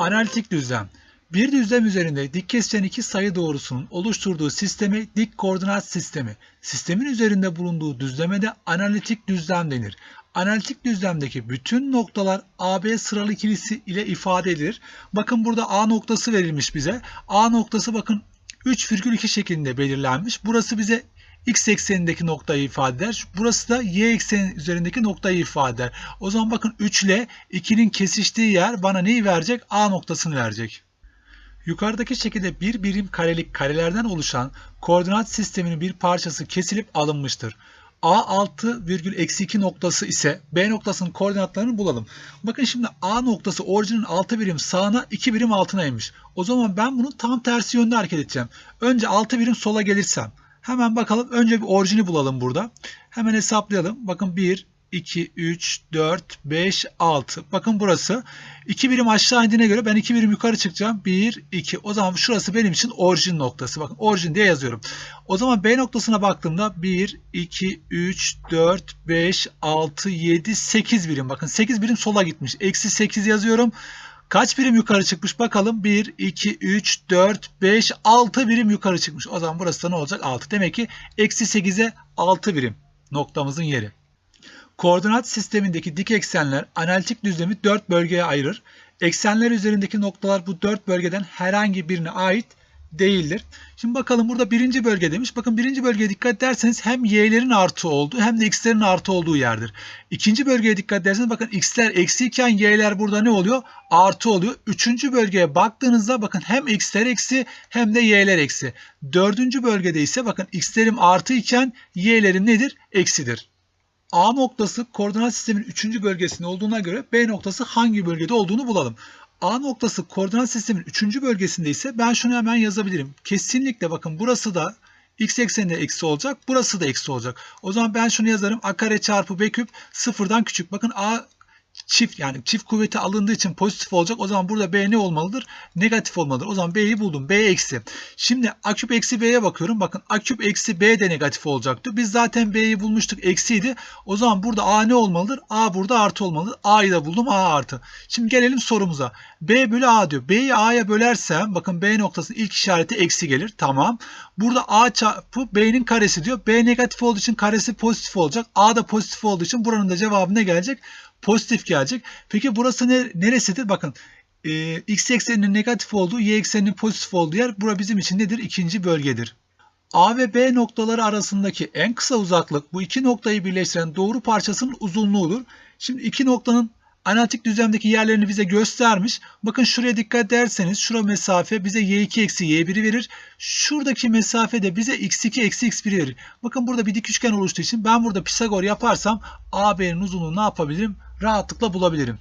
Analitik düzlem. Bir düzlem üzerinde dik kesişen iki sayı doğrusunun oluşturduğu sisteme dik koordinat sistemi. Sistemin üzerinde bulunduğu düzleme de analitik düzlem denir. Analitik düzlemdeki bütün noktalar AB sıralı ikilisi ile ifade edilir. Bakın burada A noktası verilmiş bize. A noktası bakın 3,2 şeklinde belirlenmiş. Burası bize x eksenindeki noktayı ifade eder. Burası da y ekseni üzerindeki noktayı ifade eder. O zaman bakın 3 ile 2'nin kesiştiği yer bana neyi verecek? A noktasını verecek. Yukarıdaki şekilde bir birim karelik karelerden oluşan koordinat sisteminin bir parçası kesilip alınmıştır. A 6,-2 noktası ise B noktasının koordinatlarını bulalım. Bakın şimdi A noktası orijinin 6 birim sağına 2 birim altına inmiş. O zaman ben bunun tam tersi yönde hareket edeceğim. Önce 6 birim sola gelirsem. Hemen bakalım önce bir orijini bulalım burada. Hemen hesaplayalım. Bakın 1, 2, 3, 4, 5, 6. Bakın burası. 2 birim aşağı indiğine göre ben 2 birim yukarı çıkacağım. 1, 2. O zaman şurası benim için orijin noktası. Bakın orijin diye yazıyorum. O zaman B noktasına baktığımda 1, 2, 3, 4, 5, 6, 7, 8 birim. Bakın 8 birim sola gitmiş. Eksi 8 yazıyorum. Kaç birim yukarı çıkmış bakalım. 1, 2, 3, 4, 5, 6 birim yukarı çıkmış. O zaman burası da ne olacak? 6. Demek ki eksi 8'e 6 birim noktamızın yeri. Koordinat sistemindeki dik eksenler analitik düzlemi 4 bölgeye ayırır. Eksenler üzerindeki noktalar bu 4 bölgeden herhangi birine ait değildir. Şimdi bakalım burada birinci bölge demiş. Bakın birinci bölgeye dikkat ederseniz hem y'lerin artı olduğu hem de x'lerin artı olduğu yerdir. İkinci bölgeye dikkat ederseniz bakın x'ler eksiyken y'ler burada ne oluyor? Artı oluyor. Üçüncü bölgeye baktığınızda bakın hem x'ler eksi hem de y'ler eksi. Dördüncü bölgede ise bakın x'lerim artı iken y'lerim nedir? Eksidir. A noktası koordinat sistemin 3. bölgesinde olduğuna göre B noktası hangi bölgede olduğunu bulalım. A noktası koordinat sistemin 3. bölgesinde ise ben şunu hemen yazabilirim. Kesinlikle bakın burası da x ekseninde eksi olacak. Burası da eksi olacak. O zaman ben şunu yazarım. A kare çarpı B küp sıfırdan küçük. Bakın A çift yani çift kuvveti alındığı için pozitif olacak. O zaman burada B ne olmalıdır? Negatif olmalıdır. O zaman B'yi buldum. B eksi. Şimdi A küp eksi B'ye bakıyorum. Bakın A küp eksi B de negatif olacaktı. Biz zaten B'yi bulmuştuk. Eksiydi. O zaman burada A ne olmalıdır? A burada artı olmalıdır. A'yı da buldum. A artı. Şimdi gelelim sorumuza. B bölü A diyor. B'yi A'ya bölersem bakın B noktasının ilk işareti eksi gelir. Tamam. Burada A çarpı B'nin karesi diyor. B negatif olduğu için karesi pozitif olacak. A da pozitif olduğu için buranın da cevabı ne gelecek? Pozitif gelecek. Peki burası ne, neresidir? Bakın e, x ekseninin negatif olduğu, y ekseninin pozitif olduğu yer bura bizim için nedir? İkinci bölgedir. A ve B noktaları arasındaki en kısa uzaklık bu iki noktayı birleştiren doğru parçasının uzunluğudur. Şimdi iki noktanın analitik düzlemdeki yerlerini bize göstermiş. Bakın şuraya dikkat ederseniz şura mesafe bize y2 eksi y1'i verir. Şuradaki mesafe de bize x2 eksi x1'i verir. Bakın burada bir dik üçgen oluştuğu için ben burada Pisagor yaparsam AB'nin uzunluğunu ne yapabilirim? Rahatlıkla bulabilirim.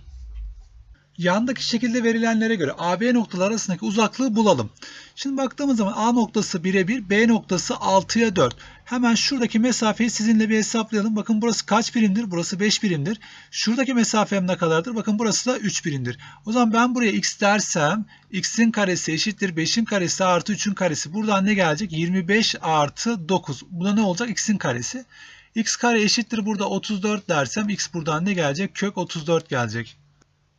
Yandaki şekilde verilenlere göre AB noktaları arasındaki uzaklığı bulalım. Şimdi baktığımız zaman A noktası 1'e 1, B noktası 6'ya 4. Hemen şuradaki mesafeyi sizinle bir hesaplayalım. Bakın burası kaç birimdir? Burası 5 birimdir. Şuradaki mesafem ne kadardır? Bakın burası da 3 birimdir. O zaman ben buraya x dersem x'in karesi eşittir 5'in karesi artı 3'ün karesi. Buradan ne gelecek? 25 artı 9. Bu da ne olacak? x'in karesi. X kare eşittir burada 34 dersem x buradan ne gelecek? Kök 34 gelecek.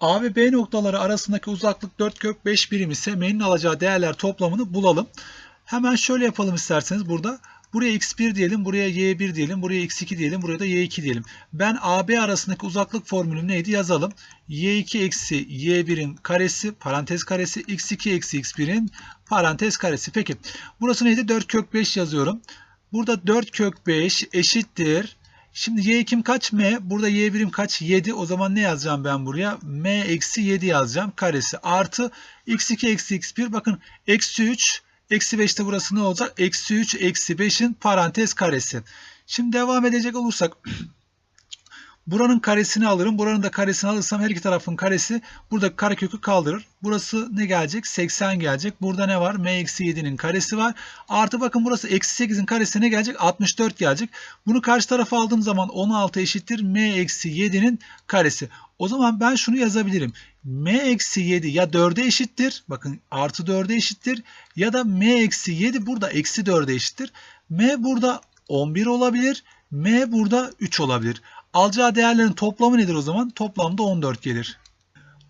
A ve B noktaları arasındaki uzaklık 4 kök 5 birim ise M'nin alacağı değerler toplamını bulalım. Hemen şöyle yapalım isterseniz burada. Buraya x1 diyelim, buraya y1 diyelim, buraya x2 diyelim, buraya da y2 diyelim. Ben AB arasındaki uzaklık formülü neydi yazalım. y2 eksi y1'in karesi, parantez karesi, x2 eksi x1'in parantez karesi. Peki burası neydi? 4 kök 5 yazıyorum. Burada 4 kök 5 eşittir. Şimdi y kim kaç m? Burada y birim kaç? 7. O zaman ne yazacağım ben buraya? m eksi 7 yazacağım. Karesi artı x2 eksi x1. Bakın eksi 3 eksi 5 de burası ne olacak? Eksi 3 eksi 5'in parantez karesi. Şimdi devam edecek olursak Buranın karesini alırım. Buranın da karesini alırsam her iki tarafın karesi burada karekökü kaldırır. Burası ne gelecek? 80 gelecek. Burada ne var? m eksi 7'nin karesi var. Artı bakın burası eksi 8'in karesi ne gelecek? 64 gelecek. Bunu karşı tarafa aldığım zaman 16 eşittir m eksi 7'nin karesi. O zaman ben şunu yazabilirim. m eksi 7 ya 4'e eşittir. Bakın artı 4'e eşittir. Ya da m eksi 7 burada eksi 4'e eşittir. m burada 11 olabilir. m burada 3 olabilir. Alacağı değerlerin toplamı nedir o zaman? Toplamda 14 gelir.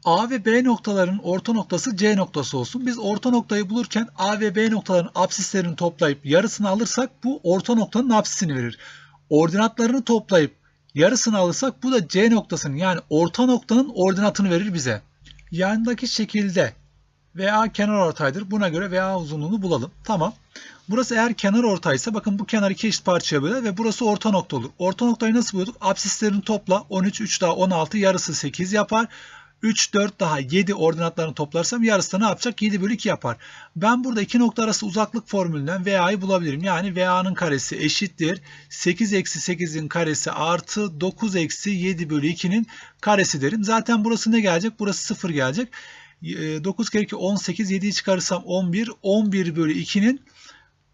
A ve B noktalarının orta noktası C noktası olsun. Biz orta noktayı bulurken A ve B noktaların apsislerini toplayıp yarısını alırsak bu orta noktanın apsisini verir. Ordinatlarını toplayıp yarısını alırsak bu da C noktasının yani orta noktanın ordinatını verir bize. Yandaki şekilde VA kenar ortaydır. Buna göre VA uzunluğunu bulalım. Tamam. Burası eğer kenar ortaysa bakın bu kenar iki eşit parçaya böler ve burası orta nokta olur. Orta noktayı nasıl buluyorduk? Apsislerini topla. 13, 3 daha 16 yarısı 8 yapar. 3, 4 daha 7 ordinatlarını toplarsam yarısı da ne yapacak? 7 bölü 2 yapar. Ben burada iki nokta arası uzaklık formülünden VA'yı bulabilirim. Yani VA'nın karesi eşittir. 8 eksi 8'in karesi artı 9 eksi 7 bölü 2'nin karesi derim. Zaten burası ne gelecek? Burası 0 gelecek. 9 kere 2 18 7'yi çıkarırsam 11 11 bölü 2'nin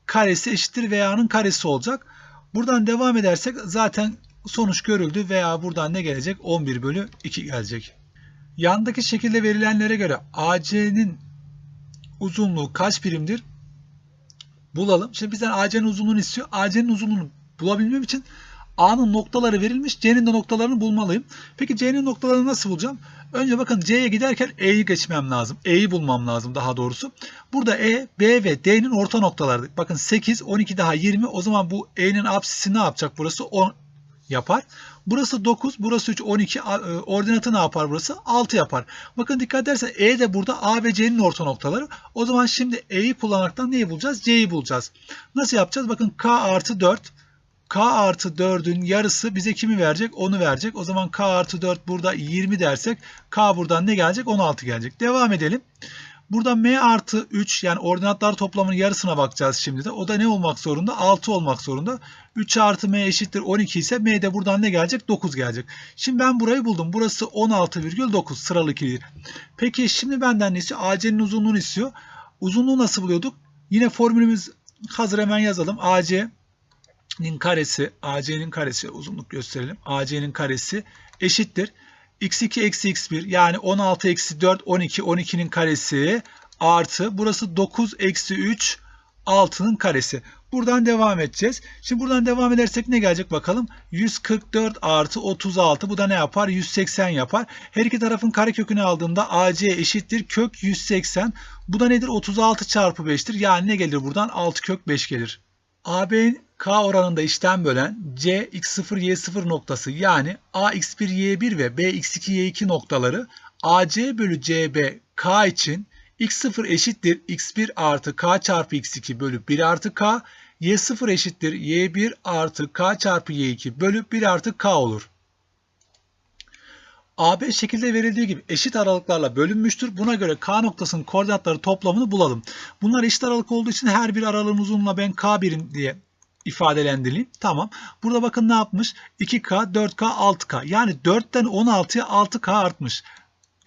karesi eşittir VA'nın karesi olacak. Buradan devam edersek zaten sonuç görüldü. VA buradan ne gelecek? 11 bölü 2 gelecek. Yandaki şekilde verilenlere göre AC'nin uzunluğu kaç birimdir? Bulalım. Şimdi bizden AC'nin uzunluğunu istiyor. AC'nin uzunluğunu bulabilmem için A'nın noktaları verilmiş. C'nin de noktalarını bulmalıyım. Peki C'nin noktalarını nasıl bulacağım? Önce bakın C'ye giderken E'yi geçmem lazım. E'yi bulmam lazım daha doğrusu. Burada E, B ve D'nin orta noktaları. Bakın 8, 12 daha 20. O zaman bu E'nin apsisi ne yapacak burası? 10 yapar. Burası 9, burası 3, 12. Ordinatı ne yapar burası? 6 yapar. Bakın dikkat edersen E de burada A ve C'nin orta noktaları. O zaman şimdi E'yi kullanaraktan neyi bulacağız? C'yi bulacağız. Nasıl yapacağız? Bakın K artı 4. K artı 4'ün yarısı bize kimi verecek? Onu verecek. O zaman K artı 4 burada 20 dersek K buradan ne gelecek? 16 gelecek. Devam edelim. Burada M artı 3 yani ordinatlar toplamının yarısına bakacağız şimdi de. O da ne olmak zorunda? 6 olmak zorunda. 3 artı M eşittir 12 ise M de buradan ne gelecek? 9 gelecek. Şimdi ben burayı buldum. Burası 16,9 sıralı ikili. Peki şimdi benden ne istiyor? AC'nin uzunluğunu istiyor. Uzunluğu nasıl buluyorduk? Yine formülümüz hazır hemen yazalım. AC nin karesi, AC'nin karesi uzunluk gösterelim. AC'nin karesi eşittir. x2 eksi x1 yani 16 eksi 4 12 12'nin karesi artı burası 9 eksi 3 6'nın karesi. Buradan devam edeceğiz. Şimdi buradan devam edersek ne gelecek bakalım. 144 artı 36 bu da ne yapar? 180 yapar. Her iki tarafın karekökünü aldığımda AC eşittir kök 180. Bu da nedir? 36 çarpı 5'tir. Yani ne gelir buradan? 6 kök 5 gelir. AB'nin K oranında işlem bölen C x0 y0 noktası yani A x1 y1 ve B x2 y2 noktaları AC bölü CB K için x0 eşittir x1 artı K çarpı x2 bölü 1 artı K y0 eşittir y1 artı K çarpı y2 bölü 1 artı K olur. AB şekilde verildiği gibi eşit aralıklarla bölünmüştür. Buna göre K noktasının koordinatları toplamını bulalım. Bunlar eşit aralık olduğu için her bir aralığın uzunluğuna ben K birim diye ifadelendireyim. Tamam. Burada bakın ne yapmış? 2K, 4K, 6K. Yani 4'ten 16'ya 6K artmış.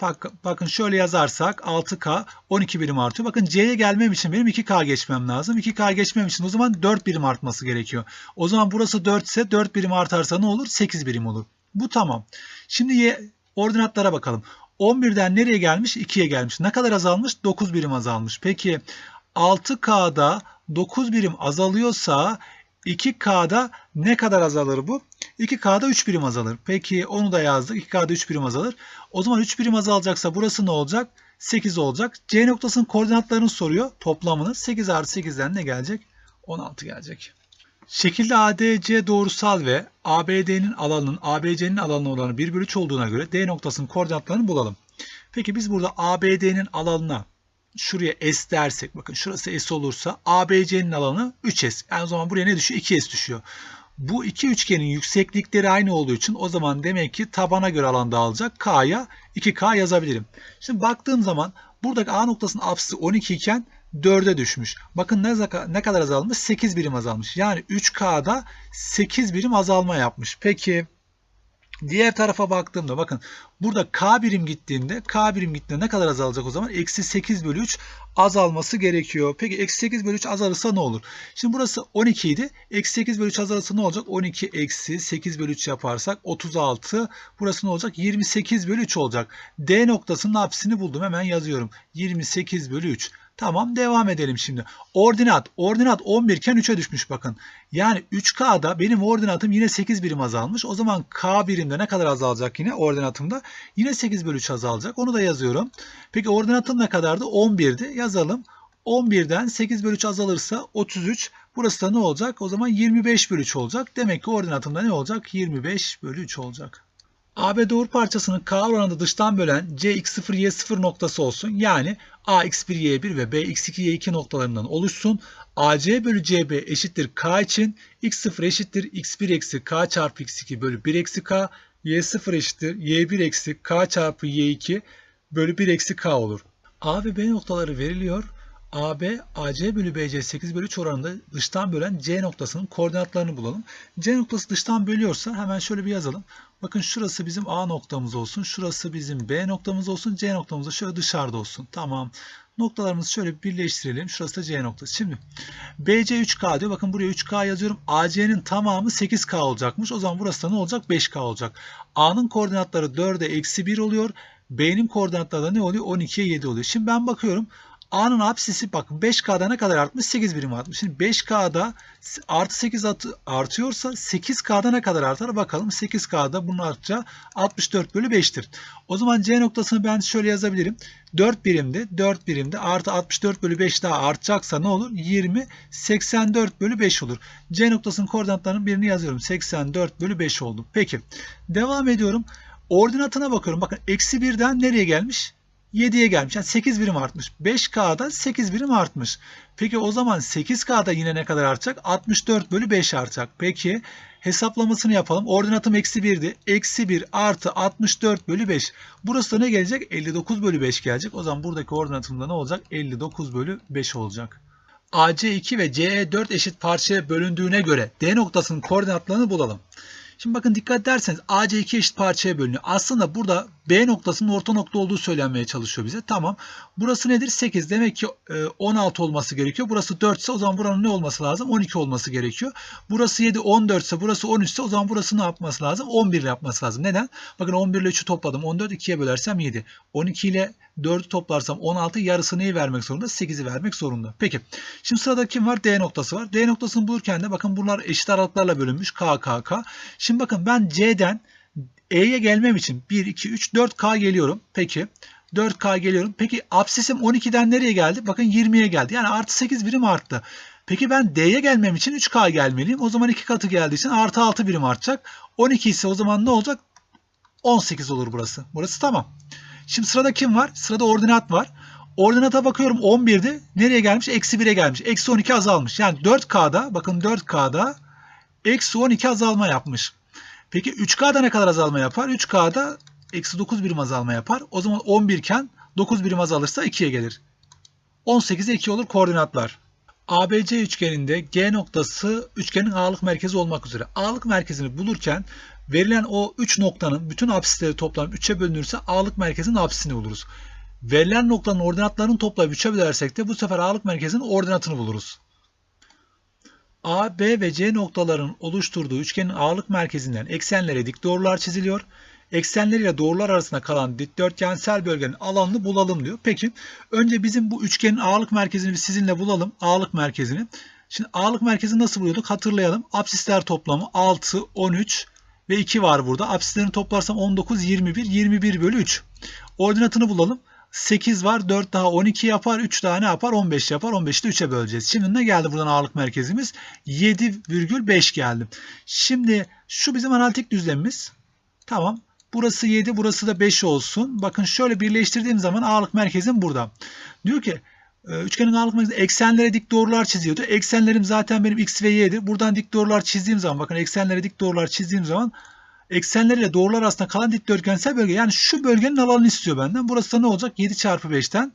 Bak, bakın şöyle yazarsak 6K 12 birim artıyor. Bakın C'ye gelmem için benim 2K geçmem lazım. 2K geçmem için o zaman 4 birim artması gerekiyor. O zaman burası 4 ise 4 birim artarsa ne olur? 8 birim olur. Bu tamam. Şimdi Y ordinatlara bakalım. 11'den nereye gelmiş? 2'ye gelmiş. Ne kadar azalmış? 9 birim azalmış. Peki 6K'da 9 birim azalıyorsa 2K'da ne kadar azalır bu? 2K'da 3 birim azalır. Peki onu da yazdık. 2K'da 3 birim azalır. O zaman 3 birim azalacaksa burası ne olacak? 8 olacak. C noktasının koordinatlarını soruyor. Toplamını 8 artı 8'den ne gelecek? 16 gelecek. Şekilde ADC doğrusal ve ABD'nin alanının ABC'nin alanı oranı 1 bölü 3 olduğuna göre D noktasının koordinatlarını bulalım. Peki biz burada ABD'nin alanına şuraya S dersek bakın şurası S olursa ABC'nin alanı 3S. Yani o zaman buraya ne düşüyor? 2S düşüyor. Bu iki üçgenin yükseklikleri aynı olduğu için o zaman demek ki tabana göre alan dağılacak. K'ya 2K yazabilirim. Şimdi baktığım zaman buradaki A noktasının apsisi 12 iken 4'e düşmüş. Bakın ne, ne kadar azalmış? 8 birim azalmış. Yani 3K'da 8 birim azalma yapmış. Peki diğer tarafa baktığımda bakın burada K birim gittiğinde K birim gittiğinde ne kadar azalacak o zaman? Eksi 8 bölü 3 azalması gerekiyor. Peki eksi 8 bölü 3 azalırsa ne olur? Şimdi burası 12 idi. Eksi 8 bölü 3 azalırsa ne olacak? 12 eksi 8 bölü 3 yaparsak 36. Burası ne olacak? 28 bölü 3 olacak. D noktasının apsini buldum. Hemen yazıyorum. 28 bölü 3. Tamam devam edelim şimdi. Ordinat. Ordinat 11 iken 3'e düşmüş bakın. Yani 3K'da benim ordinatım yine 8 birim azalmış. O zaman K birimde ne kadar azalacak yine ordinatımda? Yine 8 bölü 3 azalacak. Onu da yazıyorum. Peki ordinatım ne kadardı? 11'di. Yazalım. 11'den 8 bölü 3 azalırsa 33. Burası da ne olacak? O zaman 25 bölü 3 olacak. Demek ki ordinatımda ne olacak? 25 bölü 3 olacak. AB doğru parçasının K oranında dıştan bölen Cx0 Y0 noktası olsun. Yani Ax1 Y1 ve Bx2 Y2 noktalarından oluşsun. AC bölü CB eşittir K için x0 eşittir x1 eksi K çarpı x2 bölü 1 eksi K. Y0 eşittir Y1 eksi K çarpı Y2 bölü 1 eksi K olur. A ve B noktaları veriliyor. AB, AC bölü BC 8 bölü 3 oranında dıştan bölen C noktasının koordinatlarını bulalım. C noktası dıştan bölüyorsa hemen şöyle bir yazalım. Bakın şurası bizim A noktamız olsun. Şurası bizim B noktamız olsun. C noktamız da şöyle dışarıda olsun. Tamam. Noktalarımızı şöyle birleştirelim. Şurası da C noktası. Şimdi BC 3K diyor. Bakın buraya 3K yazıyorum. AC'nin tamamı 8K olacakmış. O zaman burası da ne olacak? 5K olacak. A'nın koordinatları 4'e eksi 1 oluyor. B'nin koordinatları da ne oluyor? 12'ye 7 oluyor. Şimdi ben bakıyorum. A'nın apsisi bakın 5K'da ne kadar artmış? 8 birim artmış. Şimdi 5K'da artı 8 artıyorsa 8K'da ne kadar artar? Bakalım 8K'da bunun artacağı 64 bölü 5'tir. O zaman C noktasını ben şöyle yazabilirim. 4 birimde 4 birimde artı 64 bölü 5 daha artacaksa ne olur? 20 84 bölü 5 olur. C noktasının koordinatlarının birini yazıyorum. 84 bölü 5 oldu. Peki devam ediyorum. Ordinatına bakıyorum. Bakın eksi 1'den nereye gelmiş? 7'ye gelmiş. Yani 8 birim artmış. 5K'da 8 birim artmış. Peki o zaman 8K'da yine ne kadar artacak? 64 bölü 5 artacak. Peki hesaplamasını yapalım. Ordinatım eksi 1'di. Eksi 1 artı 64 bölü 5. Burası da ne gelecek? 59 bölü 5 gelecek. O zaman buradaki ordinatımda ne olacak? 59 bölü 5 olacak. AC2 ve CE4 eşit parçaya bölündüğüne göre D noktasının koordinatlarını bulalım. Şimdi bakın dikkat ederseniz AC iki eşit parçaya bölünüyor. Aslında burada B noktasının orta nokta olduğu söylenmeye çalışıyor bize. Tamam. Burası nedir? 8. Demek ki 16 olması gerekiyor. Burası 4 ise o zaman buranın ne olması lazım? 12 olması gerekiyor. Burası 7, 14 ise burası 13 ise o zaman burası ne yapması lazım? 11 yapması lazım. Neden? Bakın 11 ile 3'ü topladım. 14 2'ye bölersem 7. 12 ile 4'ü toplarsam 16 yarısı neyi vermek zorunda? 8'i vermek zorunda. Peki. Şimdi sırada kim var? D noktası var. D noktasını bulurken de bakın bunlar eşit aralıklarla bölünmüş. K, K, K. Şimdi bakın ben C'den E'ye gelmem için 1, 2, 3, 4K geliyorum. Peki. 4K geliyorum. Peki absisim 12'den nereye geldi? Bakın 20'ye geldi. Yani artı 8 birim arttı. Peki ben D'ye gelmem için 3K gelmeliyim. O zaman 2 katı geldiği için artı 6 birim artacak. 12 ise o zaman ne olacak? 18 olur burası. Burası tamam. Şimdi sırada kim var? Sırada ordinat var. Ordinata bakıyorum 11'di. Nereye gelmiş? Eksi 1'e gelmiş. Eksi 12 azalmış. Yani 4K'da bakın 4K'da eksi 12 azalma yapmış. Peki 3K'da ne kadar azalma yapar? 3K'da eksi 9 birim azalma yapar. O zaman 11 iken 9 birim azalırsa 2'ye gelir. 18'e 2 olur koordinatlar. ABC üçgeninde G noktası üçgenin ağırlık merkezi olmak üzere. Ağırlık merkezini bulurken verilen o 3 noktanın bütün apsisleri toplanıp 3'e bölünürse ağırlık merkezinin apsisini buluruz. Verilen noktanın ordinatlarını toplayıp 3'e bölersek de bu sefer ağırlık merkezinin ordinatını buluruz. A, B ve C noktaların oluşturduğu üçgenin ağırlık merkezinden eksenlere dik doğrular çiziliyor. Eksenleriyle doğrular arasında kalan dikdörtgensel bölgenin alanını bulalım diyor. Peki önce bizim bu üçgenin ağırlık merkezini sizinle bulalım. Ağırlık merkezini. Şimdi ağırlık merkezini nasıl buluyorduk hatırlayalım. Apsisler toplamı 6, 13 ve 2 var burada. Apsislerini toplarsam 19, 21, 21 bölü 3. Ordinatını bulalım. 8 var. 4 daha 12 yapar. 3 daha ne yapar? 15 yapar. 15'i de 3'e böleceğiz. Şimdi ne geldi buradan ağırlık merkezimiz? 7,5 geldi. Şimdi şu bizim analitik düzlemimiz. Tamam. Burası 7, burası da 5 olsun. Bakın şöyle birleştirdiğim zaman ağırlık merkezim burada. Diyor ki üçgenin ağırlık merkezi eksenlere dik doğrular çiziyordu. Eksenlerim zaten benim x ve y'dir. Buradan dik doğrular çizdiğim zaman bakın eksenlere dik doğrular çizdiğim zaman eksenleriyle doğrular arasında kalan dikdörtgensel bölge. Yani şu bölgenin alanını istiyor benden. Burası da ne olacak? 7 çarpı 5'ten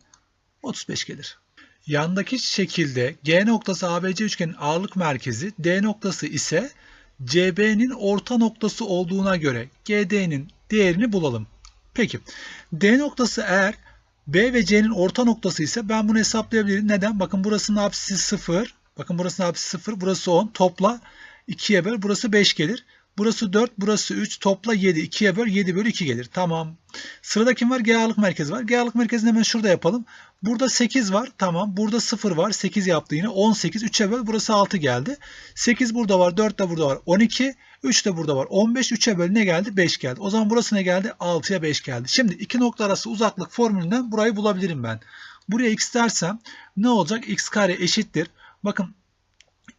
35 gelir. Yandaki şekilde G noktası ABC üçgenin ağırlık merkezi, D noktası ise CB'nin orta noktası olduğuna göre GD'nin değerini bulalım. Peki D noktası eğer B ve C'nin orta noktası ise ben bunu hesaplayabilirim. Neden? Bakın burasının apsisi 0. Bakın burasının apsisi 0. Burası 10. Topla 2'ye böl. Burası 5 gelir. Burası 4, burası 3. Topla 7. 2'ye böl. 7 bölü 2 gelir. Tamam. Sırada kim var? G ağırlık merkezi var. G ağırlık merkezini hemen şurada yapalım. Burada 8 var. Tamam. Burada 0 var. 8 yaptı yine. 18. 3'e böl. Burası 6 geldi. 8 burada var. 4 de burada var. 12. 3 de burada var. 15. 3'e böl ne geldi? 5 geldi. O zaman burası ne geldi? 6'ya 5 geldi. Şimdi iki nokta arası uzaklık formülünden burayı bulabilirim ben. Buraya x dersem ne olacak? x kare eşittir. Bakın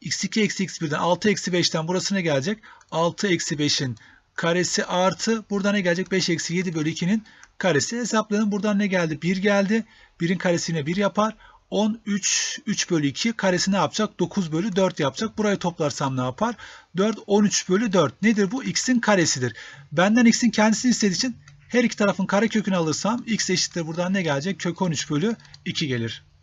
x2 eksi x1'den 6 eksi 5'ten burası ne gelecek? 6 eksi 5'in karesi artı burada ne gelecek? 5 eksi 7 bölü 2'nin karesi. Hesaplayalım. Buradan ne geldi? 1 geldi. 1'in karesine 1 yapar. 13 3 bölü 2 karesi ne yapacak? 9 bölü 4 yapacak. Burayı toplarsam ne yapar? 4 13 bölü 4. Nedir bu? X'in karesidir. Benden X'in kendisini istediği için her iki tarafın kare kökünü alırsam X eşittir buradan ne gelecek? Kök 13 bölü 2 gelir.